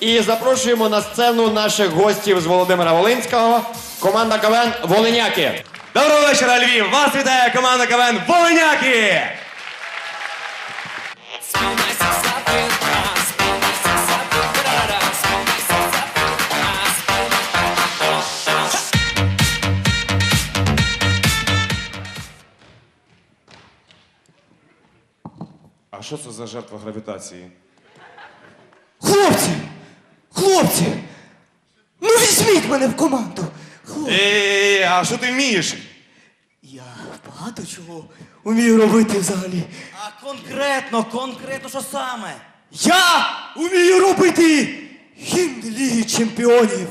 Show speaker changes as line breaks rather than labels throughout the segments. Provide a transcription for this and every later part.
І запрошуємо на сцену наших гостів з Володимира Волинського. Команда КВН Волиняки.
Доброго вечора, Львів! Вас вітає команда КВН Волиняки! А що це за жертва гравітації?
Хлопці! Хлопці! Ну візьміть мене в команду! Хлопці!
Ей, а що ти вмієш?
Я багато чого вмію робити взагалі.
А конкретно, конкретно, що саме?
Я вмію робити гімн Ліги Чемпіонів.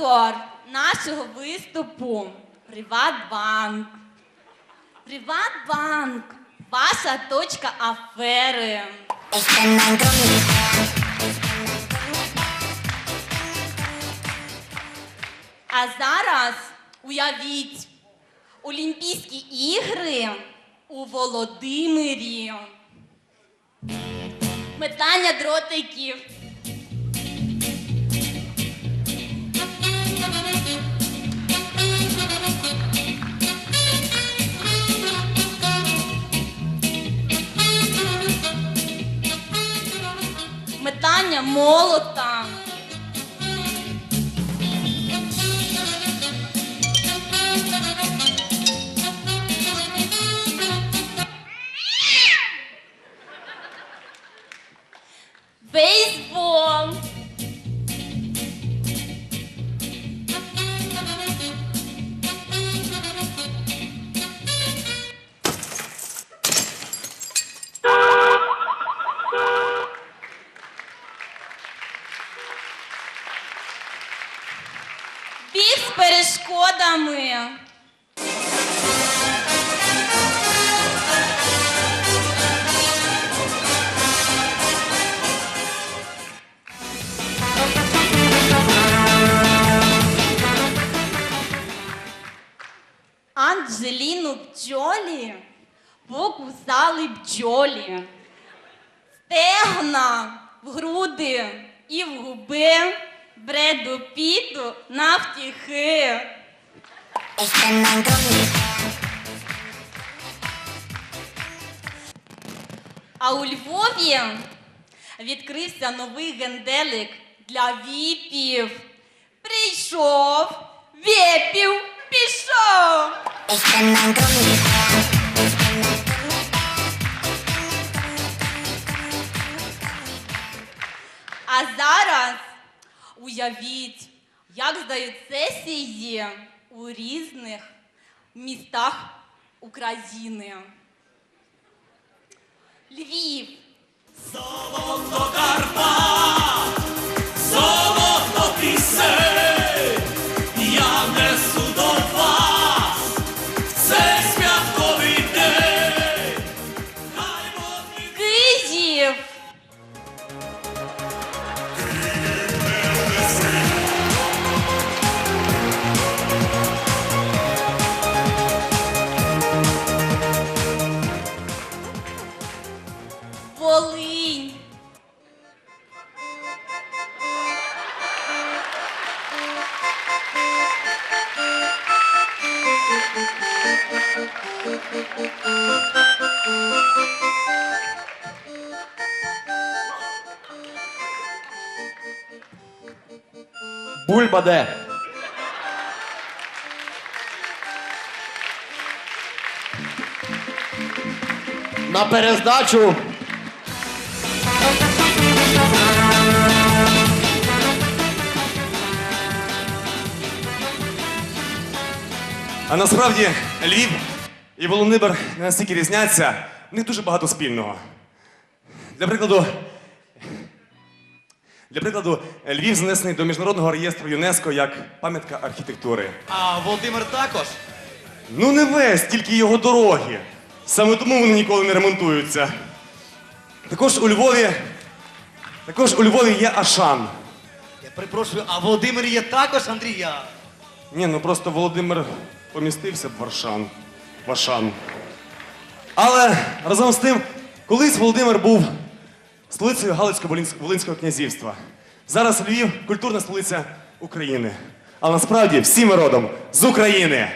Спонсор нашого виступу Приватбанк. Приватбанк. Ваша точка афери. А зараз уявіть Олімпійські ігри у Володимирі. Метання дротиків. Метання перешкодами. Анджеліну Бджолі покусали бджолі. Стегна в груди і в губи бреду піту навтіхи. А у Львові відкрився новий генделик для віпів. Прийшов, віпів, пішов. А зараз уявіть, як здають сесії у різних містах України. Львів.
Я
Бульба де? На перездачу.
А насправді Львів і Володимир не настільки різняться, в них дуже багато спільного. Для прикладу, для прикладу, Львів занесений до міжнародного реєстру ЮНЕСКО як пам'ятка архітектури.
А Володимир також.
Ну не весь, тільки його дороги. Саме тому вони ніколи не ремонтуються. Також у Львові. Також у Львові є Ашан.
Я перепрошую, а Володимир є також Андрія.
Ні, ну просто Володимир помістився б в Варшан. Вашан. Але разом з тим, колись Володимир був столицею Галицько-Волинського князівства. Зараз Львів культурна столиця України. Але насправді всі ми родом з України.